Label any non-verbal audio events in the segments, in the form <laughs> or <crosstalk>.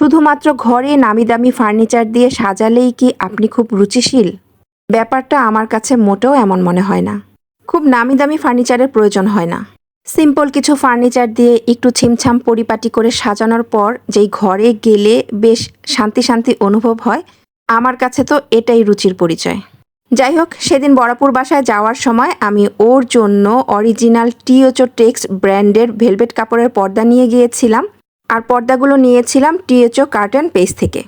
শুধুমাত্র ঘরে নামি দামি ফার্নিচার দিয়ে সাজালেই কি আপনি খুব রুচিশীল? ব্যাপারটা আমার কাছে মোটেও এমন মনে হয় না। খুব নামি দামি ফার্নিচারের প্রয়োজন হয় না। সিম্পল কিছু ফার্নিচার দিয়ে একটু ছিমছাম পরিপাটি করে সাজানোর পর যেই ঘরে গেলে বেশ শান্তি শান্তি অনুভব হয়, আমার কাছে তো এটাই রুচির পরিচয়। যাই হোক, সেদিন বরাপুর বাসায় যাওয়ার সময় আমি ওর জন্য অরিজিনাল টিওচো টেক্স ব্র্যান্ডের ভেলভেট কাপড়ের পর্দা নিয়ে গিয়েছিলাম। আর পর্দাগুলো নিয়েছিলাম টিএচও কার্টন পেজ থেকে।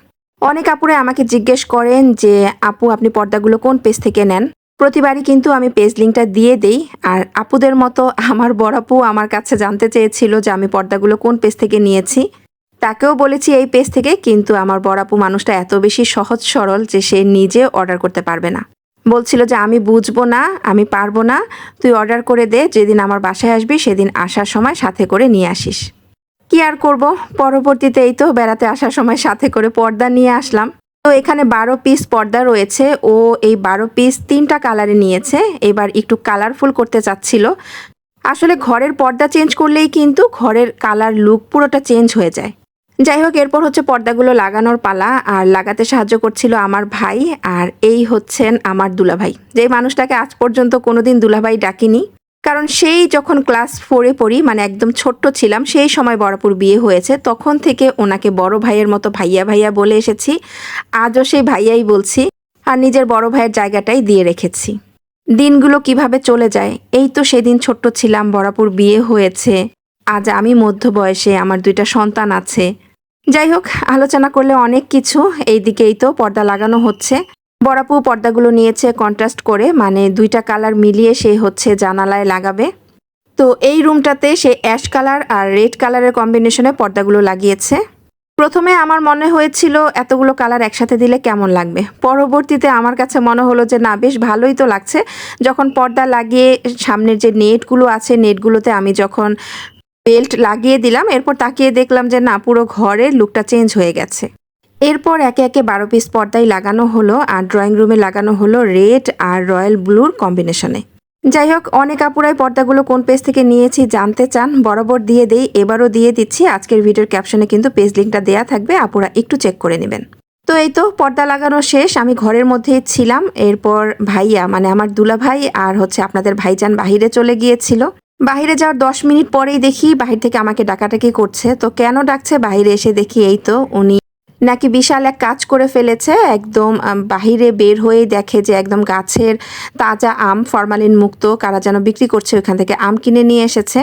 অনেক আপুরে আমাকে জিজ্ঞেস করেন যে, আপু, আপনি পর্দাগুলো কোন পেজ থেকে নেন? প্রতিবারই কিন্তু আমি পেজ লিঙ্কটা দিয়ে দেই, আর আপুদের মতো আমার বড় আপু আমার কাছে জানতে চেয়েছিল যে, আমি পর্দাগুলো কোন পেজ থেকে নিয়েছি? তাকেও বলেছি এই পেজ থেকে, কিন্তু আমার বড় আপু মানুষটা এত বেশি সহজ সরল যে, সে নিজে অর্ডার করতে পারবে না। বলছিল যে, আমি বুঝব না, আমি পারব না, তুই অর্ডার করে দে, যেদিন আমার বাসায় আসবি সেদিন আসার সময় সাথে করে নিয়ে আসিস। কি আর করব? পরবর্তীতে এই তো বেড়াতে আসার সময় সাথে করে পর্দা নিয়ে আসলাম। তো এখানে বারো পিস পর্দা রয়েছে। ও এই বারো পিস তিনটা কালারে নিয়েছে। এবার একটু কালারফুল করতে চাচ্ছিল। আসলে ঘরের পর্দা চেঞ্জ করলেই কিন্তু ঘরের কালার লুক পুরোটা চেঞ্জ হয়ে যায়। যাই হোক, এরপর হচ্ছে পর্দাগুলো লাগানোর পালা। আর লাগাতে সাহায্য করছিল আমার ভাই। আর এই হচ্ছেন আমার দুলাভাই। যে মানুষটাকে আজ পর্যন্ত কোনোদিন দুলাভাই ডাকিনি। কারণ সেই যখন ক্লাস ফোরে পড়ি মানে একদম ছোট্ট ছিলাম, সেই সময় বড়পুর বিয়ে হয়েছে। তখন থেকে ওনাকে বড় ভাইয়ের মতো ভাইয়া ভাইয়া বলে এসেছি। আজও সেই ভাইয়াই বলছি, আর নিজের বড় ভাইয়ের জায়গাটাই দিয়ে রেখেছি। দিনগুলো কীভাবে চলে যায়, এই তো সেদিন ছোট্ট ছিলাম, বড়াপুর বিয়ে হয়েছে। আজ আমি মধ্য বয়সে আমার দুইটা সন্তান আছে। যাই হোক, আলোচনা করলে অনেক কিছু এই দিকেই তো পর্দা লাগানো হচ্ছে। বড়াপু পর্দাগুলো নিয়েছে কন্ট্রাস্ট করে মানে দুইটা কালার মিলিয়ে সে হচ্ছে জানালায় লাগাবে। তো এই রুমটাতে সে অ্যাশ কালার আর রেড কালারের কম্বিনেশনে পর্দাগুলো লাগিয়েছে। প্রথমে আমার মনে হয়েছিল এতগুলো কালার একসাথে দিলে কেমন লাগবে। পরবর্তীতে আমার কাছে মনে হলো যে, না, বেশ ভালোই তো লাগছে। যখন পর্দা লাগিয়ে সামনের যে নেটগুলো আছে নেটগুলোতে আমি যখন বেল্ট লাগিয়ে দিলাম, এরপর তাকিয়ে দেখলাম যে, না, পুরো ঘরের লুকটা চেঞ্জ হয়ে গেছে। এরপর একে একে বারো পিস পর্দায় লাগানো হলো আর ড্রয়িং রুমে লাগানো হলো রেড আর রয়্যাল ব্লুর কম্বিনেশনে। যাই হোক, অনেক আপুরাই পর্দাগুলো কোন পেজ থেকে নিয়েছি জানতে চান, বরাবর দিয়ে দেই, এবারও দিয়ে দিচ্ছি। আজকের ভিডিওর ক্যাপশনে কিন্তু পেজ লিঙ্কটা দেয়া থাকবে, আপুরা একটু চেক করে নেবেন। তো এই তো, পর্দা লাগানো শেষ, আমি ঘরের মধ্যেই ছিলাম। এরপর ভাইয়া মানে আমার দুলা ভাই আর হচ্ছে আপনাদের ভাইজান বাহিরে চলে গিয়েছিল। বাইরে যাওয়ার দশ মিনিট পরেই দেখি বাহির থেকে আমাকে ডাকাটাকি করছে। তো কেন ডাকছে? বাইরে এসে দেখি এই তো, উনি নাকি বিশাল এক কাজ করে ফেলেছে? একদম বাহিরে বের হয়ে দেখে যে একদম গাছের তাজা আম ফরমালিন মুক্ত কারা যেন বিক্রি করছে ওইখান থেকে আম কিনে নিয়ে এসেছে।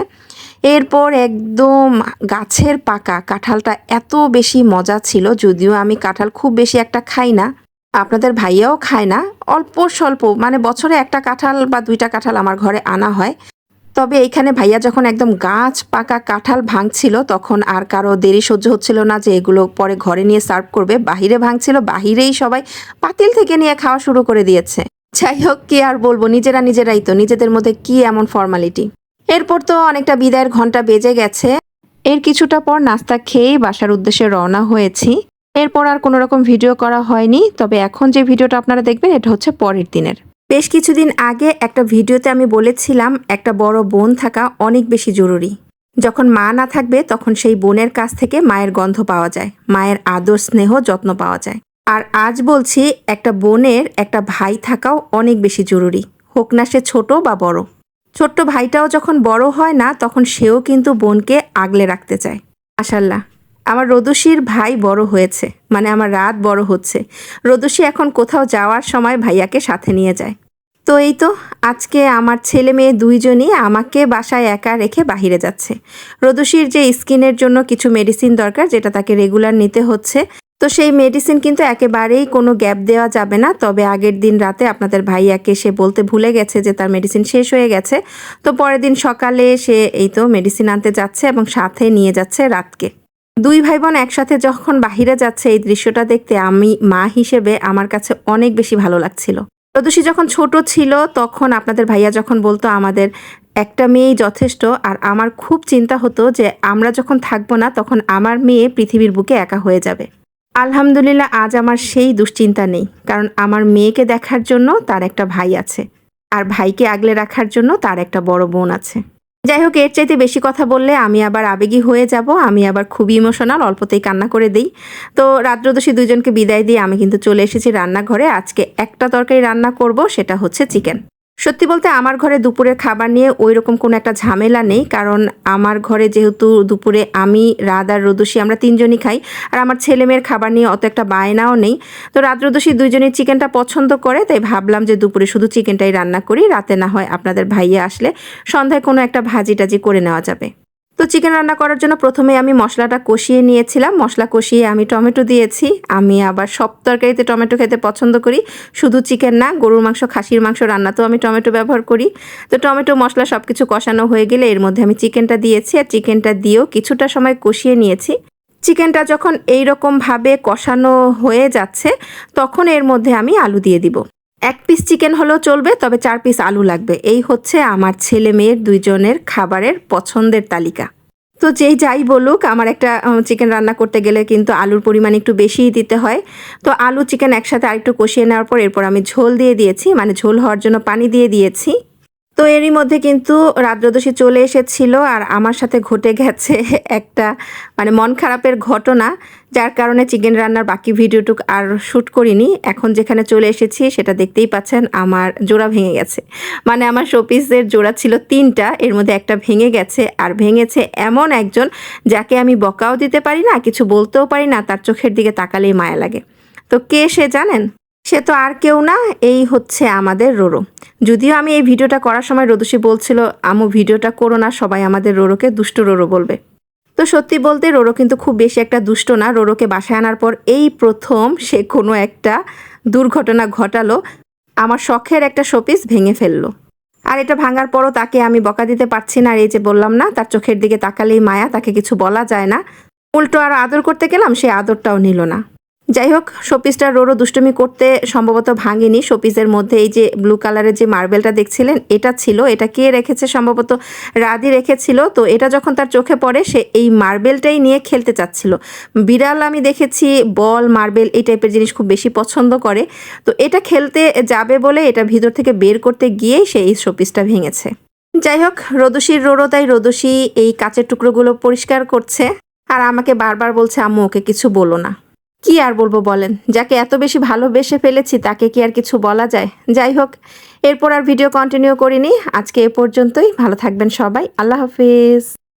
এরপর একদম গাছের পাকা কাঁঠালটা এত বেশি মজা ছিল যদিও আমি কাঁঠাল খুব বেশি একটা খাই না। আপনাদের ভাইয়াও খায় না। অল্প স্বল্প মানে বছরে একটা কাঁঠাল বা দুইটা কাঁঠাল আমার ঘরে আনা হয়। তবে এইখানে ভাইয়া যখন একদম গাছ পাকা কাঁঠাল ভাঙছিল, তখন আর কারও দেরি সহ্য হচ্ছিল না যে এগুলো পরে ঘরে নিয়ে সার্ভ করবে। বাহিরে ভাঙছিল, বাহিরেই সবাই পাতিল থেকে নিয়ে খাওয়া শুরু করে দিয়েছে। যাই হোক, কি আর বলব, নিজেরা নিজেরাই তো, নিজেদের মধ্যে কি এমন ফর্মালিটি এরপর তো অনেকটা বিদায়ের ঘণ্টা বেজে গেছে। এর কিছুটা পর নাস্তা খেয়েই বাসার উদ্দেশ্যে রওনা হয়েছি। এরপর আর কোনো রকম ভিডিও করা হয়নি, তবে এখন যে ভিডিওটা আপনারা দেখবেন, এটা হচ্ছে পরের দিনের। বেশ কিছুদিন আগে একটা ভিডিওতে আমি বলেছিলাম, একটা বড় বোন থাকা অনেক বেশি জরুরি। যখন মা না থাকবে, তখন সেই বোনের কাছ থেকে মায়ের গন্ধ পাওয়া যায়, মায়ের আদর, স্নেহ, যত্ন পাওয়া যায়। আর আজ বলছি, একটা বোনের একটা ভাই থাকাও অনেক বেশি জরুরি, হোক না সে ছোট বা বড়। ছোট্ট ভাইটাও যখন বড় হয় না, তখন সেও কিন্তু বোনকে আগলে রাখতে চায়। আশাল্লাহ আমার রদুশির ভাই বড় হয়েছে মানে আমার রাত বড় হচ্ছে। রদুশি এখন কোথাও যাওয়ার সময় ভাইয়াকে সাথে নিয়ে যায়। তো এই তো, আজকে আমার ছেলে মেয়ে দুইজনই আমাকে বাসায় একা রেখে বাহিরে যাচ্ছে। রদুশির যে স্কিনের জন্য কিছু মেডিসিন দরকার, যেটা তাকে রেগুলার নিতে হচ্ছে, তো সেই মেডিসিন কিন্তু একেবারেই কোনো গ্যাপ দেওয়া যাবে না। তবে আগের দিন রাতে আপনাদের ভাইয়াকে সে বলতে ভুলে গেছে যে তার মেডিসিন শেষ হয়ে গেছে। তো পরের দিন সকালে সে এই তো মেডিসিন আনতে যাচ্ছে এবং সাথে নিয়ে যাচ্ছে রাতকে। দুই ভাই বোন একসাথে যখন বাহিরে যাচ্ছে, এই দৃশ্যটা দেখতে আমি মা হিসেবে আমার কাছে অনেক বেশি ভালো লাগছিল। প্রদোষী যখন ছোট ছিল, তখন আপনাদের ভাইয়া যখন বলতো আমাদের, একটা মেয়েই যথেষ্ট। আর আমার খুব চিন্তা হতো যে আমরা যখন থাকব না, তখন আমার মেয়ে পৃথিবীর বুকে একা হয়ে যাবে। আলহামদুলিল্লাহ, আজ আমার সেই দুশ্চিন্তা নেই, কারণ আমার মেয়েকে দেখার জন্য তার একটা ভাই আছে। আর ভাইকে আগলে রাখার জন্য তার একটা বড় বোন আছে। যাই হোক এর চাইতে বেশি কথা বললে আমি আবার আবেগী হয়ে যাব, আমি আবার খুবই ইমোশনাল অল্পতেই কান্না করে দিই। তো রাত্রদোষী দুজনকে বিদায় দিয়ে আমি কিন্তু চলে এসেছি রান্নাঘরে। আজকে একটা তরকারি রান্না করব, সেটা হচ্ছে চিকেন। সত্যি বলতে আমার ঘরে দুপুরের খাবার নিয়ে ওই রকম কোনো একটা ঝামেলা নেই, কারণ আমার ঘরে যেহেতু দুপুরে আমি রাত আর রোদসী আমরা তিনজনই খাই, আর আমার ছেলে মেয়ের খাবার নিয়ে অত একটা বায়নাও নেই। তো রাত রাত্রদোষী দুইজনই চিকেনটা পছন্দ করে, তাই ভাবলাম যে দুপুরে শুধু চিকেনটাই রান্না করি, রাতে না হয় আপনাদের ভাইয়া আসলে সন্ধ্যায় কোনো একটা ভাজি টাজি করে নেওয়া যাবে। তো চিকেন রান্না করার জন্য প্রথমে আমি মশলাটা কষিয়ে নিয়েছিলাম। মশলা কষিয়ে আমি টমেটো দিয়েছি। আমি আবার সব তরকারিতে টমেটো খেতে পছন্দ করি। শুধু চিকেন না, গরুর মাংস, খাসির মাংস রান্নাতেও আমি টমেটো ব্যবহার করি। তো টমেটো, মশলা সব কিছু কষানো হয়ে গেলে এর মধ্যে আমি চিকেনটা দিয়েছি। আর চিকেনটা দিয়েও কিছুটা সময় কষিয়ে নিয়েছি। চিকেনটা যখন এই রকমভাবে কষানো হয়ে যাচ্ছে, তখন এর মধ্যে আমি আলু দিয়ে দিব। এক পিস চিকেন হলেও চলবে, তবে চার পিস আলু লাগবে। এই হচ্ছে আমার ছেলে মেয়ের দুইজনের খাবারের পছন্দের তালিকা। তো যেই যাই বলুক, আমার একটা চিকেন রান্না করতে গেলে কিন্তু আলুর পরিমাণ একটু বেশিই দিতে হয়। তো আলু চিকেন একসাথে আরেকটু কষিয়ে নেওয়ার পর এরপর আমি ঝোল দিয়ে দিয়েছি মানে ঝোল হওয়ার জন্য পানি দিয়ে দিয়েছি। তো এরই মধ্যে কিন্তু রাত্রদোষী চলে এসেছিল আর আমার সাথে ঘটে গেছে <laughs> একটা মানে মন খারাপের ঘটনা, যার কারণে চিকেন রান্নার বাকি ভিডিওটুক আর শ্যুট করিনি। এখন যেখানে চলে এসেছি সেটা দেখতেই পাচ্ছেন আমার জোড়া ভেঙে গেছে। মানে আমার শোপিসের জোড়া ছিল তিনটা, এর মধ্যে একটা ভেঙে গেছে আর ভেঙেছে এমন একজন যাকে আমি বকাও দিতে পারি না, কিছু বলতেও পারি না, তার চোখের দিকে তাকালেই মায়া লাগে। তো কে সে জানেন? সে তো আর কেউ না, এই হচ্ছে আমাদের রোরো। যদিও আমি এই ভিডিওটা করার সময় রোদুষি বলছিল, আমু, ভিডিওটা করো না, সবাই আমাদের রোরোকে দুষ্ট রোরো বলবে। তো সত্যি বলতে রোরো কিন্তু খুব বেশি একটা দুষ্ট না, রোরোকে বাসায় আনার পর এই প্রথম সে কোনো একটা দুর্ঘটনা ঘটালো, আমার শখের একটা শোপিস ভেঙে ফেলল। আর এটা ভাঙার পরও তাকে আমি বকা দিতে পারছি না, আর এই যে বললাম না, তার চোখের দিকে তাকালেই মায়া, তাকে কিছু বলা যায় না। উল্টো আর আদর করতে গেলাম, সে আদরটাও নিল না। যাই হোক শোপিসটা রোরো দুষ্টুমি করতে সম্ভবত ভাঙেনি। শোপিসের মধ্যে এই যে ব্লু কালারের যে মার্বেলটা দেখছিলেন, এটা ছিল, এটা কে রেখেছে সম্ভবত? রাদি রেখেছিল, তো এটা যখন তার চোখে পড়ে, সে এই মার্বেলটাই নিয়ে খেলতে চাচ্ছিল। বিড়াল আমি দেখেছি, বল মার্বেল এই টাইপের জিনিস খুব বেশি পছন্দ করে। তো এটা খেলতে যাবে বলে এটা ভিতর থেকে বের করতে গিয়েই সে এই শোপিসটা ভেঙেছে। যাই হোক রোদসীর রোরো, তাই রোদসী এই কাচের টুকরোগুলো পরিষ্কার করছে। আর আমাকে বারবার বলছে, আম্মু, ওকে কিছু বলো না। কি আর বলব বলেন? যাকে এত বেশি ভালোবেসে ফেলেছি তাকে কি আর কিছু বলা যায়? যাই হোক, এরপর আর ভিডিও কন্টিনিউ করিনি। আজকে এ পর্যন্তই। ভালো থাকবেন সবাই। আল্লাহ হাফিজ।